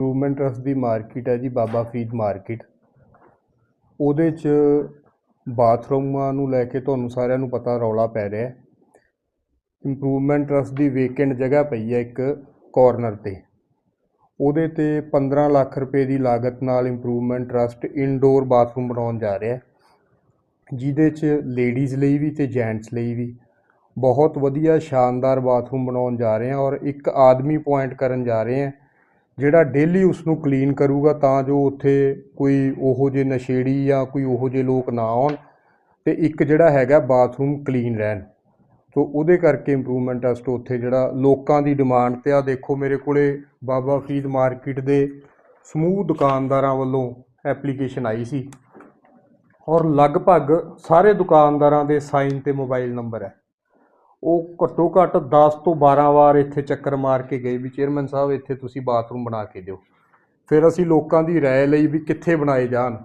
Improvement trust ਦੀ market ਹੈ ਜੀ, Baba Farid market ਉਹਦੇ 'ਚ ਬਾਥਰੂਮਾਂ ਨੂੰ ਲੈ ਕੇ ਤੁਹਾਨੂੰ ਸਾਰਿਆਂ ਨੂੰ ਪਤਾ ਰੌਲਾ ਪੈ ਰਿਹਾ ਹੈ। ਇੰਪਰੂਵਮੈਂਟ ਟਰਸਟ ਦੀ ਵੇਕੈਂਟ ਜਗ੍ਹਾ ਪਈ ਹੈ ਇੱਕ ਕਾਰਨਰ ਤੇ। ਉਹਦੇ ਤੇ 15 ਲੱਖ ਰੁਪਏ ਦੀ ਲਾਗਤ ਨਾਲ ਇੰਪਰੂਵਮੈਂਟ ਟਰਸਟ ਇਨਡੋਰ ਬਾਥਰੂਮ ਬਣਾਉਣ ਜਾ ਰਿਹਾ ਹੈ। ਜਿਹਦੇ 'ਚ ਲੇਡੀਜ਼ ਲਈ ਵੀ ਤੇ ਜੈਂਟਸ ਲਈ ਵੀ ਬਹੁਤ ਵਧੀਆ ਸ਼ਾਨਦਾਰ ਬਾਥਰੂਮ ਬਣਾਉਣ ਜਾ ਰਹੇ ਹਾਂ ਔਰ ਇੱਕ ਆਦਮੀ ਪੁਆਇੰਟ ਕਰਨ ਜਾ ਰਹੇ ਹਾਂ। ਜਿਹੜਾ ਡੇਲੀ ਉਸ ਨੂੰ ਕਲੀਨ ਕਰੂਗਾ ਤਾਂ ਜੋ ਉੱਥੇ ਕੋਈ ਉਹੋ ਜਿਹੇ ਨਸ਼ੇੜੀ ਜਾਂ ਕੋਈ ਉਹੋ ਜਿਹੇ ਲੋਕ ਨਾ ਆਉਣ ਤੇ ਇੱਕ ਜਿਹੜਾ ਹੈਗਾ ਬਾਥਰੂਮ ਕਲੀਨ ਰਹਿਣ। ਸੋ ਉਹਦੇ ਕਰਕੇ ਇੰਪਰੂਵਮੈਂਟ ਟਰਸਟ ਉੱਥੇ ਜਿਹੜਾ ਲੋਕਾਂ ਦੀ ਡਿਮਾਂਡ ਤੇ ਆ। ਦੇਖੋ ਮੇਰੇ ਕੋਲੇ ਬਾਬਾ ਫਰੀਦ ਮਾਰਕੀਟ ਦੇ ਸਮੂਹ ਦੁਕਾਨਦਾਰਾਂ ਵੱਲੋਂ ਐਪਲੀਕੇਸ਼ਨ ਆਈ ਸੀ ਔਰ ਲਗਭਗ ਸਾਰੇ ਦੁਕਾਨਦਾਰਾਂ ਦੇ ਸਾਈਨ ਤੇ ਮੋਬਾਈਲ ਨੰਬਰ ਹੈ। ਉਹ ਘੱਟੋ ਘੱਟ 10 ਤੋਂ 12 ਵਾਰ ਇੱਥੇ ਚੱਕਰ ਮਾਰ ਕੇ ਗਏ ਵੀ ਚੇਅਰਮੈਨ ਸਾਹਿਬ, ਇੱਥੇ ਤੁਸੀਂ ਬਾਥਰੂਮ ਬਣਾ ਕੇ ਦਿਓ। ਫਿਰ ਅਸੀਂ ਲੋਕਾਂ ਦੀ ਰਾਏ ਲਈ ਵੀ ਕਿੱਥੇ ਬਣਾਏ ਜਾਣ।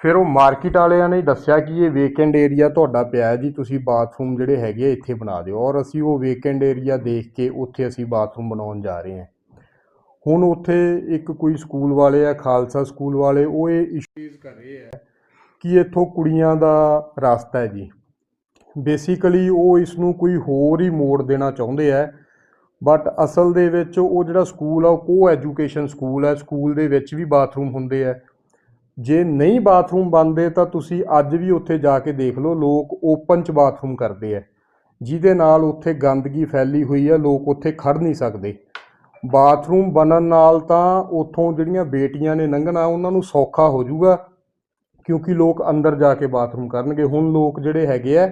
ਫਿਰ ਉਹ ਮਾਰਕੀਟ ਵਾਲਿਆਂ ਨੇ ਦੱਸਿਆ ਕਿ ਇਹ ਵੇਕੈਂਡ ਏਰੀਆ ਤੁਹਾਡਾ ਪਿਆ ਜੀ, ਤੁਸੀਂ ਬਾਥਰੂਮ ਜਿਹੜੇ ਹੈਗੇ ਆ, ਇੱਥੇ ਬਣਾ ਦਿਓ। ਔਰ ਅਸੀਂ ਉਹ ਵੇਕੈਂਡ ਏਰੀਆ ਦੇਖ ਕੇ ਉੱਥੇ ਅਸੀਂ ਬਾਥਰੂਮ ਬਣਾਉਣ ਜਾ ਰਹੇ ਹਾਂ। ਹੁਣ ਉੱਥੇ ਇੱਕ ਕੋਈ ਸਕੂਲ ਵਾਲੇ ਆ, ਖਾਲਸਾ ਸਕੂਲ ਵਾਲੇ, ਉਹ ਇਹ ਇਸ਼ੂਜ਼ ਕਰ ਰਹੇ ਆ ਕਿ ਇੱਥੋਂ ਕੁੜੀਆਂ ਦਾ ਰਸਤਾ ਹੈ ਜੀ। ਬੇਸਿਕਲੀ ਉਹ ਇਸ ਨੂੰ ਕੋਈ ਹੋਰ ਹੀ ਮੋੜ ਦੇਣਾ ਚਾਹੁੰਦੇ ਆ। ਬਟ ਅਸਲ ਦੇ ਵਿੱਚ ਉਹ ਜਿਹੜਾ ਸਕੂਲ ਆ, ਉਹ ਕੋ ਐਜੂਕੇਸ਼ਨ ਸਕੂਲ ਹੈ ਸਕੂਲ ਦੇ ਵਿੱਚ ਵੀ ਬਾਥਰੂਮ ਹੁੰਦੇ ਆ। ਜੇ ਨਹੀਂ ਬਾਥਰੂਮ ਬਣਦੇ, ਤਾਂ ਤੁਸੀਂ ਅੱਜ ਵੀ ਉੱਥੇ ਜਾ ਕੇ ਦੇਖ ਲਓ, ਲੋਕ ਓਪਨ 'ਚ ਬਾਥਰੂਮ ਕਰਦੇ ਆ। ਜਿਹਦੇ ਨਾਲ ਉੱਥੇ ਗੰਦਗੀ ਫੈਲੀ ਹੋਈ ਹੈ ਲੋਕ ਉੱਥੇ ਖੜ ਨਹੀਂ ਸਕਦੇ। ਬਾਥਰੂਮ ਬਣਨ ਨਾਲ ਤਾਂ ਉੱਥੋਂ ਜਿਹੜੀਆਂ ਬੇਟੀਆਂ ਨੇ ਲੰਘਣਾ, ਉਹਨਾਂ ਨੂੰ ਸੌਖਾ ਹੋ ਜਾਊਗਾ, ਕਿਉਂਕਿ ਲੋਕ ਅੰਦਰ ਜਾ ਕੇ ਬਾਥਰੂਮ ਕਰਨਗੇ। ਹੁਣ ਲੋਕ ਜਿਹੜੇ ਹੈਗੇ ਆ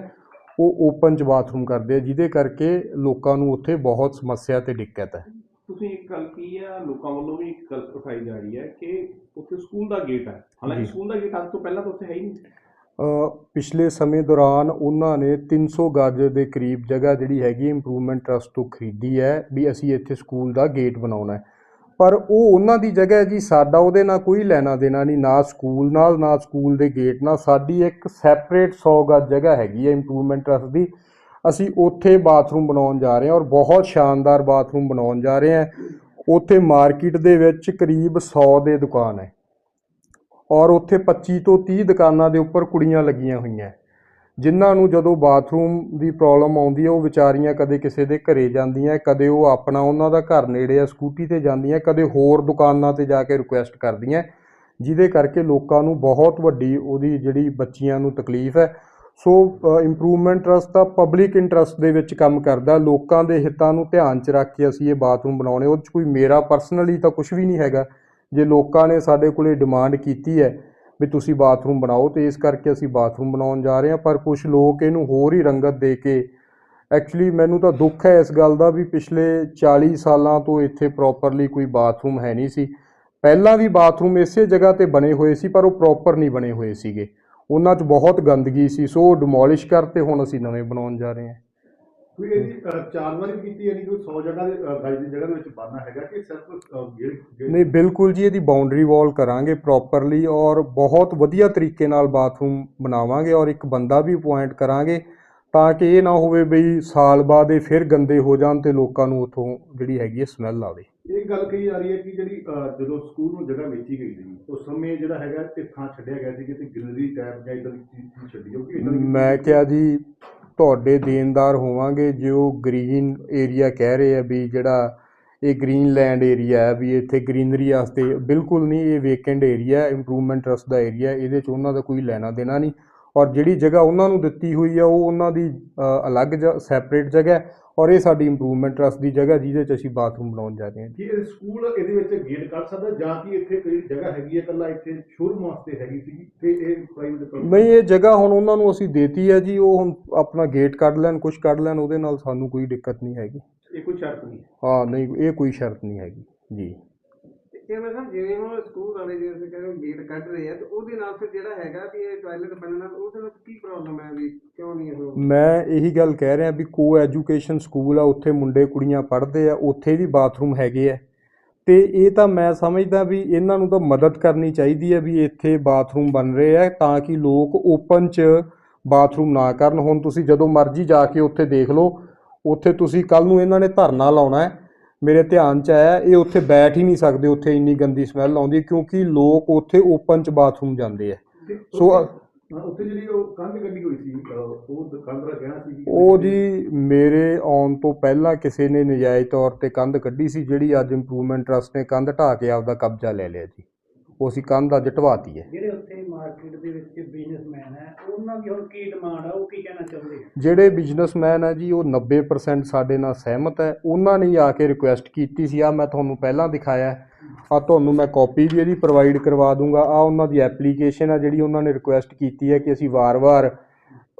ਉਹ ਓਪਨ 'ਚ ਬਾਥਰੂਮ ਕਰਦੇ ਆ ਜਿਹਦੇ ਕਰਕੇ ਲੋਕਾਂ ਨੂੰ ਉੱਥੇ ਬਹੁਤ ਸਮੱਸਿਆ ਤੇ ਦਿੱਕਤ ਹੈ। ਤੁਸੀਂ ਇੱਕ ਗੱਲ ਕੀ ਆ ਲੋਕਾਂ ਵੱਲੋਂ ਵੀ ਇੱਕ ਗੱਲ ਉਠਾਈ ਜਾ ਰਹੀ ਹੈ ਕਿ ਉੱਥੇ ਸਕੂਲ ਦਾ ਗੇਟ ਹੈ। ਹਾਲਾਂਕਿ। ਸਕੂਲ ਦਾ ਗੇਟ ਅੱਜ ਤੋਂ ਪਹਿਲਾਂ ਤਾਂ ਉੱਥੇ ਹੈ ਹੀ ਨਹੀਂ। ਪਿਛਲੇ ਸਮੇਂ ਦੌਰਾਨ ਉਹਨਾਂ ਨੇ 300 ਗਜ ਦੇ ਕਰੀਬ ਜਗ੍ਹਾ ਜਿਹੜੀ ਹੈਗੀ ਇੰਪਰੂਵਮੈਂਟ ਟਰਸਟ ਤੋਂ ਖਰੀਦੀ ਹੈ ਵੀ ਅਸੀਂ ਇੱਥੇ ਸਕੂਲ ਦਾ ਗੇਟ ਬਣਾਉਣਾ ਹੈ। ਪਰ ਉਹ ਉਹਨਾਂ ਦੀ ਜਗ੍ਹਾ ਜੀ, ਸਾਡਾ ਉਹਦੇ ਨਾਲ ਕੋਈ ਲੈਣਾ ਦੇਣਾ ਨਹੀਂ, ਨਾ ਸਕੂਲ ਨਾਲ, ਨਾ ਸਕੂਲ ਦੇ ਗੇਟ ਨਾਲ। ਸਾਡੀ ਇੱਕ ਸੈਪਰੇਟ 100 ਗਜ ਜਗ੍ਹਾ ਹੈਗੀ ਹੈ ਇੰਪਰੂਵਮੈਂਟ ਟਰਸਟ ਦੀ। ਅਸੀਂ ਉੱਥੇ ਬਾਥਰੂਮ ਬਣਾਉਣ ਜਾ ਰਹੇ ਹਾਂ ਔਰ ਬਹੁਤ ਸ਼ਾਨਦਾਰ ਬਾਥਰੂਮ ਬਣਾਉਣ ਜਾ ਰਹੇ ਹਾਂ। ਉੱਥੇ ਮਾਰਕੀਟ ਦੇ ਵਿੱਚ ਕਰੀਬ 100 ਦੇ ਦੁਕਾਨ ਹੈ। ਔਰ ਉੱਥੇ 25 ਤੋਂ 30 ਦੁਕਾਨਾਂ ਦੇ ਉੱਪਰ ਕੁੜੀਆਂ ਲੱਗੀਆਂ ਹੋਈਆਂ। ਜਿਨ੍ਹਾਂ ਨੂੰ ਜਦੋਂ ਬਾਥਰੂਮ ਦੀ ਪ੍ਰੋਬਲਮ ਆਉਂਦੀ ਹੈ, ਉਹ ਵਿਚਾਰੀਆਂ ਕਦੇ ਕਿਸੇ ਦੇ ਘਰੇ ਜਾਂਦੀਆਂ, ਕਦੇ ਉਹ ਆਪਣਾ ਉਹਨਾਂ ਦਾ ਘਰ ਨੇੜੇ ਆ, ਸਕੂਟੀ ਤੇ ਜਾਂਦੀਆਂ, ਕਦੇ ਹੋਰ ਦੁਕਾਨਾਂ ਤੇ ਜਾ ਕੇ ਰਿਕੁਐਸਟ ਕਰਦੀਆਂ। ਜਿਹਦੇ ਕਰਕੇ ਲੋਕਾਂ ਨੂੰ ਬਹੁਤ ਵੱਡੀ ਉਹਦੀ ਜਿਹੜੀ ਬੱਚੀਆਂ ਨੂੰ ਤਕਲੀਫ ਹੈ। ਸੋ ਇੰਪਰੂਵਮੈਂਟ ਟਰਸਟ ਦਾ ਪਬਲਿਕ ਇੰਟਰਸਟ ਦੇ ਵਿੱਚ ਕੰਮ ਕਰਦਾ। ਲੋਕਾਂ ਦੇ ਹਿੱਤਾਂ ਨੂੰ ਧਿਆਨ 'ਚ ਰੱਖ ਕੇ ਅਸੀਂ ਇਹ ਬਾਥਰੂਮ ਬਣਾਉਣੇ। ਉਹਦੇ 'ਚ ਕੋਈ ਮੇਰਾ ਪਰਸਨਲੀ ਤਾਂ ਕੁਝ ਵੀ ਨਹੀਂ ਹੈਗਾ। ਜੇ ਲੋਕਾਂ ਨੇ ਸਾਡੇ ਕੋਲੇ ਡਿਮਾਂਡ ਕੀਤੀ ਹੈ ਵੀ ਤੁਸੀਂ ਬਾਥਰੂਮ ਬਣਾਓ ਤੇ ਇਸ ਕਰਕੇ ਅਸੀਂ ਬਾਥਰੂਮ ਬਣਾਉਣ ਜਾ ਰਹੇ ਹਾਂ, ਪਰ ਕੁਝ ਲੋਕ ਇਹਨੂੰ ਹੋਰ ਹੀ ਰੰਗਤ ਦੇ ਕੇ ਐਕਚੁਅਲੀ ਮੈਨੂੰ ਤਾਂ ਦੁੱਖ ਹੈ ਇਸ ਗੱਲ ਦਾ ਵੀ ਪਿਛਲੇ 40 ਸਾਲਾਂ ਤੋਂ ਇੱਥੇ ਪ੍ਰੋਪਰਲੀ ਕੋਈ ਬਾਥਰੂਮ ਹੈ ਨਹੀਂ ਸੀ। ਪਹਿਲਾਂ ਵੀ ਬਾਥਰੂਮ ਇਸੇ ਜਗ੍ਹਾ ਤੇ ਬਣੇ ਹੋਏ ਸੀ, ਪਰ ਉਹ ਪ੍ਰੋਪਰ ਨਹੀਂ ਬਣੇ ਹੋਏ ਸੀਗੇ। ਉਹਨਾਂ 'ਚ ਬਹੁਤ ਗੰਦਗੀ ਸੀ, ਸੋ ਡਿਮੋਲਿਸ਼ ਕਰਤੇ, ਹੁਣ ਅਸੀਂ ਨਵੇਂ ਬਣਾਉਣ ਜਾ ਰਹੇ ਹਾਂ। ਕੋਈ ਇਹਦੀ ਅ, ਚਾਰ ਵਾਰੀ ਕੀਤੀ ਯਾਨੀ ਕਿ 100 ਜਗ੍ਹਾ ਦੇ ਅ, ਗਜ ਦੀ ਜਗ੍ਹਾ ਦੇ ਵਿੱਚ ਬਣਨਾ ਹੈਗਾ ਕਿ ਸਿਰਫ ਅ, ਗੇੜ ਗੇੜ- ਨਹੀਂ ਬਿਲਕੁਲ ਜੀ ਇਹਦੀ ਬਾਉਂਡਰੀ ਵਾਲ ਕਰਾਂਗੇ ਪ੍ਰੋਪਰਲੀ ਔਰ ਬਹੁਤ ਵਧੀਆ ਤਰੀਕੇ ਨਾਲ ਬਾਥਰੂਮ ਬਣਾਵਾਂਗੇ ਔਰ ਇੱਕ ਬੰਦਾ ਵੀ ਅਪਾਇੰਟ ਕਰਾਂਗੇ ਤਾਂ ਕਿ ਇਹ ਨਾ ਹੋਵੇ ਬਈ ਸਾਲ ਬਾਅਦ ਇਹ ਫਿਰ ਗੰਦੇ ਹੋ ਜਾਣ ਤੇ ਲੋਕਾਂ ਨੂੰ ਉਥੋਂ ਜਿਹੜੀ ਹੈਗੀ ਹੈ ਸਮੈਲ ਆਵੇ। ਇਹ ਗੱਲ ਕਹੀ ਜਾ ਰਹੀ ਹੈ ਕਿ ਜਿਹੜੀ ਅ, ਜਦੋਂ ਸਕੂਲ ਨੂੰ ਜਗ੍ਹਾ ਵੇਚੀ ਗਈ ਸੀ ਉਸ ਸਮੇਂ ਜਿਹੜਾ ਹੈਗਾ ਤੇ ਥਾਂ ਛੱਡਿਆ ਗਿਆ ਸੀ ਕਿ ਤੇ ਗ੍ਰਿਲਰੀ ਟੈਪ ਜਾਂ ਇਦਾਂ ਦੀ ਚੀਜ਼ ਛੱਡੀ ਦੀ- ਮੈਂ ਕਿਹਾ ਜੀ ਤੁਹਾਡੇ ਦੇਣਦਾਰ ਹੋਵਾਂਗੇ ਜੇ ਉਹ ਗ੍ਰੀਨ ਏਰੀਆ ਕਹਿ ਰਹੇ ਆ ਵੀ ਜਿਹੜਾ ਇਹ ਗ੍ਰੀਨਲੈਂਡ ਏਰੀਆ ਹੈ ਵੀ ਇੱਥੇ ਗ੍ਰੀਨਰੀ ਵਾਸਤੇ ਬਿਲਕੁਲ ਨਹੀਂ ਇਹ ਵੇਕੈਂਡ ਏਰੀਆ ਇੰਪਰੂਵਮੈਂਟ ਟਰਸਟ ਦਾ ਏਰੀਆ ਇਹਦੇ 'ਚ ਉਹਨਾਂ ਦਾ ਕੋਈ ਲੈਣਾ ਦੇਣਾ ਨਹੀਂ। ਔਰ ਜਿਹੜੀ ਜਗ੍ਹਾ ਉਹਨਾਂ ਨੂੰ ਦਿੱਤੀ ਹੋਈ ਆ ਉਹ ਉਹਨਾਂ ਦੀ ਅ, ਅਲੱਗ ਸੈਪਰੇਟ ਜਗ੍ਹਾ ਔਰ ਇਹ ਸਾਡੀ ਇੰਪਰੂਵਮੈਂਟ ਟਰਸਟ ਦੀ ਜਗ੍ਹਾ ਜਿਹਦੇ 'ਚ ਅਸੀਂ ਬਾਥਰੂਮ ਬਣਾਉਣ ਜਾ ਰਹੇ ਹਾਂ ਕਿ ਇਹ ਸਕੂਲ ਇਹਦੇ ਵਿੱਚ ਗੇਟ ਕੱਢ ਸਕਦਾ ਜਾਂ ਕਿ ਇੱਥੇ ਕੋਈ ਜਗ੍ਹਾ ਹੈਗੀ ਹੈ ਇਕੱਲਾ ਇੱਥੇ ਸ਼ੋਰੂਮ ਵਾਸਤੇ ਹੈਗੀ ਸੀ ਤੇ ਇਹ ਪ੍ਰਾਈਵੇਟ ਨਹੀਂ ਇਹ ਜਗ੍ਹਾ ਹੁਣ ਉਹਨਾਂ ਨੂੰ ਅਸੀਂ ਦੇਤੀ ਹੈ ਜੀ ਉਹ ਹੁਣ ਆਪਣਾ ਗੇਟ ਕੱਢ ਲੈਣ ਕੁਝ ਕੱਢ ਲੈਣ ਉਹਦੇ ਨਾਲ ਸਾਨੂੰ ਕੋਈ ਦਿੱਕਤ ਨਹੀਂ ਹੈਗੀ। ਇਹ ਕੋਈ ਸ਼ਰਤ ਨਹੀਂ ਹਾਂ ਨਹੀਂ ਇਹ ਕੋਈ ਸ਼ਰਤ ਨਹੀਂ ਹੈਗੀ। ਜੀ। ਇਹ ਮੈਂ ਜਿਵੇਂ ਉਹ ਸਕੂਲ ਵਾਲੇ ਜਿਹੜੇ ਤੁਸੀਂ ਕਹਿੰਦੇ ਗੇਟ ਕੱਢ ਰਹੇ ਆ, ਤੇ ਉਹਦੇ ਨਾਲ ਫਿਰ ਜਿਹੜਾ ਹੈਗਾ ਵੀ ਇਹ ਟਾਇਲਟ ਬਣਨਾ, ਉਹਦੇ ਵਿੱਚ ਕੀ ਪ੍ਰੋਬਲਮ ਹੈ ਵੀ ਕਿਉਂ ਨਹੀਂ ਇਹ? ਮੈਂ ਇਹੀ ਗੱਲ ਕਹਿ ਰਿਹਾ ਵੀ ਕੋ ਐਜੂਕੇਸ਼ਨ ਸਕੂਲ ਆ, ਉੱਥੇ ਮੁੰਡੇ ਕੁੜੀਆਂ ਪੜ੍ਹਦੇ ਆ, ਉੱਥੇ ਵੀ ਬਾਥਰੂਮ ਹੈਗੇ ਆ। ਤੇ ਇਹ ਤਾਂ ਮੈਂ ਸਮਝਦਾ ਵੀ ਇਹਨਾਂ ਨੂੰ ਤਾਂ ਮਦਦ ਕਰਨੀ ਚਾਹੀਦੀ ਹੈ ਵੀ ਇੱਥੇ ਬਾਥਰੂਮ ਬਣ ਰਹੇ ਆ, ਤਾਂ ਕਿ ਲੋਕ ਓਪਨ 'ਚ ਬਾਥਰੂਮ ਨਾ ਕਰਨ। ਹੁਣ ਤੁਸੀਂ ਜਦੋਂ ਮਰਜ਼ੀ ਜਾ ਕੇ ਉੱਥੇ ਦੇਖ ਲਓ, ਉੱਥੇ ਤੁਸੀਂ ਕੱਲ ਨੂੰ ਇਹਨਾਂ ਨੇ ਧਰਨਾ ਲਾਉਣਾ ਹੈ ਮੇਰੇ ਧਿਆਨ 'ਚ ਆਇਆ ਇਹ ਉੱਥੇ ਬੈਠ ਹੀ ਨਹੀਂ ਸਕਦੇ ਉੱਥੇ ਇੰਨੀ ਗੰਦੀ ਸਮੈਲ ਆਉਂਦੀ ਕਿਉਂਕਿ ਲੋਕ ਉੱਥੇ ਓਪਨ 'ਚ ਬਾਥਰੂਮ ਜਾਂਦੇ ਆ। ਸੋ ਉੱਥੇ- ਜਿਹੜੀ ਉਹ ਕੰਧ ਕੱਢੀ ਹੋਈ ਸੀ ਉਹ ਕੰਧ ਦਾ ਕਹਿਣਾ ਸੀ। ਉਹ ਜੀ ਮੇਰੇ ਆਉਣ ਤੋਂ ਪਹਿਲਾਂ ਕਿਸੇ ਨੇ ਨਜਾਇਜ਼ ਤੌਰ ਤੇ ਕੰਧ ਕੱਢੀ ਸੀ ਜਿਹੜੀ ਅੱਜ ਇੰਪਰੂਵਮੈਂਟ ਟਰਸਟ ਨੇ ਕੰਧ ਢਾਹ ਕੇ ਆਪਦਾ ਕਬਜ਼ਾ ਲੈ ਲਿਆ ਜੀ। ਉਹ ਅਸੀਂ ਕੰਧ ਅੱਜ ਢਵਾਤੀ ਹੈ। ਜਿਹੜੇ ਉੱਥੇ ਮਾਰਕੀਟ ਦੇ ਵਿੱਚ ਬਿਜ਼ਨਸਮੈਨ ਹੈ ਉਹਨਾਂ ਦੀ ਹੁਣ ਕੀ ਡਿਮਾਂਡ ਆ ਉਹ ਕੀ ਕਹਿਣਾ ਚਾਹੁੰਦੇ ਆ? ਜਿਹੜੇ ਬਿਜ਼ਨਸਮੈਨ ਹੈ ਜੀ ਉਹ 90% ਸਾਡੇ ਨਾਲ ਸਹਿਮਤ ਹੈ। ਉਹਨਾਂ ਨੇ ਆ ਕੇ ਰਿਕੁਐਸਟ ਕੀਤੀ ਸੀ ਆ ਮੈਂ ਤੁਹਾਨੂੰ ਪਹਿਲਾਂ ਦਿਖਾਇਆ ਆ ਤੁਹਾਨੂੰ ਮੈਂ ਕਾਪੀ ਵੀ ਇਹਦੀ ਪ੍ਰੋਵਾਈਡ ਕਰਵਾ ਦੂੰਗਾ। ਆ ਉਹਨਾਂ ਦੀ ਐਪਲੀਕੇਸ਼ਨ ਆ ਜਿਹੜੀ ਉਹਨਾਂ ਨੇ ਰਿਕੁਐਸਟ ਕੀਤੀ ਹੈ ਕਿ ਅਸੀਂ ਵਾਰ-ਵਾਰ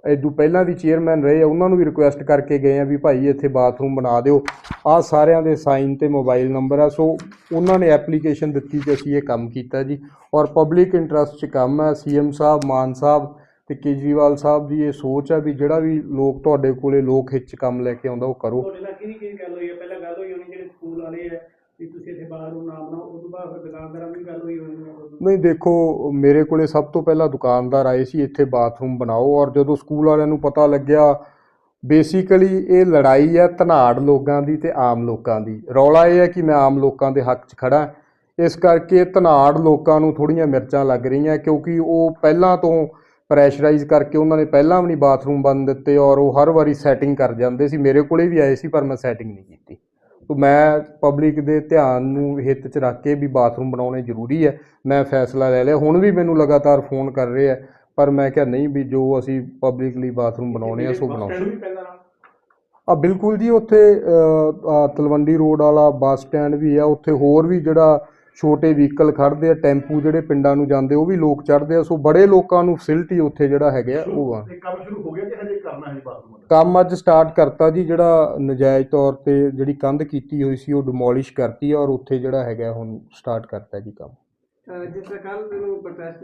ਇਦੋਂ ਪਹਿਲਾਂ ਵੀ ਚੇਅਰਮੈਨ ਰਹੇ ਆ, ਉਹਨਾਂ ਨੂੰ ਵੀ ਰਿਕੁਐਸਟ ਕਰਕੇ ਗਏ ਆ ਵੀ ਭਾਈ ਇੱਥੇ ਬਾਥਰੂਮ ਬਣਾ ਦਿਓ। ਆ ਸਾਰਿਆਂ ਦੇ ਸਾਈਨ ਤੇ ਮੋਬਾਈਲ ਨੰਬਰ ਆ, ਸੋ ਉਹਨਾਂ ਨੇ ਐਪਲੀਕੇਸ਼ਨ ਦਿੱਤੀ ਤੇ ਅਸੀਂ ਇਹ ਕੰਮ ਕੀਤਾ ਜੀ। ਔਰ ਪਬਲਿਕ ਇੰਟਰਸਟ 'ਚ ਕੰਮ ਹੈ ਸੀਐਮ ਸਾਹਿਬ, ਮਾਨ ਸਾਹਿਬ ਤੇ ਕੇਜਰੀਵਾਲ ਸਾਹਿਬ ਦੀ ਇਹ ਸੋਚ ਆ ਵੀ ਜਿਹੜਾ ਵੀ ਲੋਕ ਤੁਹਾਡੇ ਕੋਲੇ ਲੋਕ ਹਿੱਚ ਕੰਮ ਲੈ ਕੇ ਆਉਂਦਾ ਉਹ ਕਰੋ। ਤੁਹਾਡੇ ਨਾਲ ਕਿਹਦੀ ਕਿਹਦੀ ਗੱਲ ਹੋਈ ਹੈ ਪਹਿਲਾਂ ਗੱਲ ਹੋਈ ਹੋਣੀ ਜਿਹੜੇ ਸਕੂਲ ਵਾਲੇ ਆ ਵੀ ਤੁਸੀਂ ਇੱਥੇ ਨਾ ਉਸ ਤੋਂ ਬਾਅਦ ਦੁਕਾਨਦਾਰਾਂ ਦੀ ਗੱਲ ਹੋਈ ਹੋਣੀ ਹੈ ਨਹੀਂ, ਦੇਖੋ, ਮੇਰੇ ਕੋਲੇ ਸਭ ਤੋਂ ਪਹਿਲਾਂ ਦੁਕਾਨਦਾਰ ਆਏ ਸੀ, ਇੱਥੇ ਬਾਥਰੂਮ ਬਣਾਓ, ਔਰ ਜਦੋਂ ਸਕੂਲ ਵਾਲਿਆਂ ਨੂੰ ਪਤਾ ਲੱਗਿਆ, ਬੇਸਿਕਲੀ ਇਹ ਲੜਾਈ ਹੈ ਧਨਾੜ ਲੋਕਾਂ ਦੀ ਤੇ ਆਮ ਲੋਕਾਂ ਦੀ। ਰੌਲਾ ਇਹ ਹੈ ਕਿ ਮੈਂ ਆਮ ਲੋਕਾਂ ਦੇ ਹੱਕ 'ਚ ਖੜਾ ਇਸ ਕਰਕੇ ਧਨਾੜ ਲੋਕਾਂ ਨੂੰ ਥੋੜੀਆਂ ਮਿਰਚਾਂ ਲੱਗ ਰਹੀਆਂ, ਕਿਉਂਕਿ ਉਹ ਪਹਿਲਾਂ ਤੋਂ ਪ੍ਰੈਸ਼ਰਾਈਜ਼ ਕਰਕੇ ਉਹਨਾਂ ਨੇ ਪਹਿਲਾਂ ਵੀ ਨਹੀਂ ਬਾਥਰੂਮ ਬਣ ਦਿੱਤੇ, ਔਰ ਉਹ ਹਰ ਵਾਰੀ ਸੈਟਿੰਗ ਕਰ ਜਾਂਦੇ ਸੀ। ਮੇਰੇ ਕੋਲੇ ਵੀ ਆਏ ਸੀ, ਪਰ ਮੈਂ ਸੈਟਿੰਗ ਨਹੀਂ ਕੀਤੀ। ਮੈਂ ਪਬਲਿਕ ਦੇ ਧਿਆਨ ਨੂੰ ਹਿੱਤ 'ਚ ਰੱਖ ਕੇ ਵੀ ਬਾਥਰੂਮ ਬਣਾਉਣੇ ਜ਼ਰੂਰੀ ਹੈ। ਮੈਂ ਫੈਸਲਾ ਲੈ ਲਿਆ। ਹੁਣ ਵੀ ਮੈਨੂੰ ਲਗਾਤਾਰ ਫੋਨ ਕਰ ਰਹੇ ਆ ਪਰ ਮੈਂ ਕਿਹਾ ਨਹੀਂ ਵੀ ਜੋ ਅਸੀਂ ਪਬਲਿਕ ਲਈ ਬਾਥਰੂਮ ਬਣਾਉਣੇ ਆ ਸੋ ਨਾਲ ਆ ਬਿਲਕੁਲ ਜੀ ਉੱਥੇ ਤਲਵੰਡੀ ਰੋਡ ਵਾਲਾ ਬੱਸ ਸਟੈਂਡ ਵੀ ਆ। ਉੱਥੇ ਹੋਰ ਵੀ ਜਿਹੜਾ ਛੋਟੇ ਵਹੀਕਲ ਖੜਦੇ ਆ ਟੈਂਪੂ ਜਿਹੜੇ ਪਿੰਡਾਂ ਨੂੰ ਜਾਂਦੇ ਉਹ ਵੀ ਲੋਕ ਚੜ੍ਹਦੇ ਆ। ਸੋ ਬੜੇ ਲੋਕਾਂ ਨੂੰ ਫੈਸਿਲਿਟੀ ਉੱਥੇ ਜਿਹੜਾ ਹੈਗੇ ਆ ਉਹ ਆ। ਇਹ ਕੰਮ ਸ਼ੁਰੂ ਹੋ ਗਿਆ ਕਿ ਹਜੇ ਕਰਨਾ ਹੈ ਬਾਥਰੂਮ ਦਾ ਕੰਮ ਅੱਜ ਸਟਾਰਟ ਕਰਤਾ ਜੀ ਜਿਹੜਾ ਨਜਾਇਜ਼ ਤੌਰ ਤੇ ਜਿਹੜੀ ਕੰਧ ਕੀਤੀ ਹੋਈ ਸੀ ਉਹ ਡਿਮੋਲਿਸ਼ ਕਰਤੀ ਆ ਔਰ ਉੱਥੇ ਜਿਹੜਾ ਹੈਗਾ ਹੁਣ ਸਟਾਰਟ ਕਰਤਾ ਜੀ ਕੰਮ। ਅਹ ਜਿਸ ਤਰ੍ਹਾਂ ਕੱਲ ਨੂੰ ਪ੍ਰੋਟੈਸਟ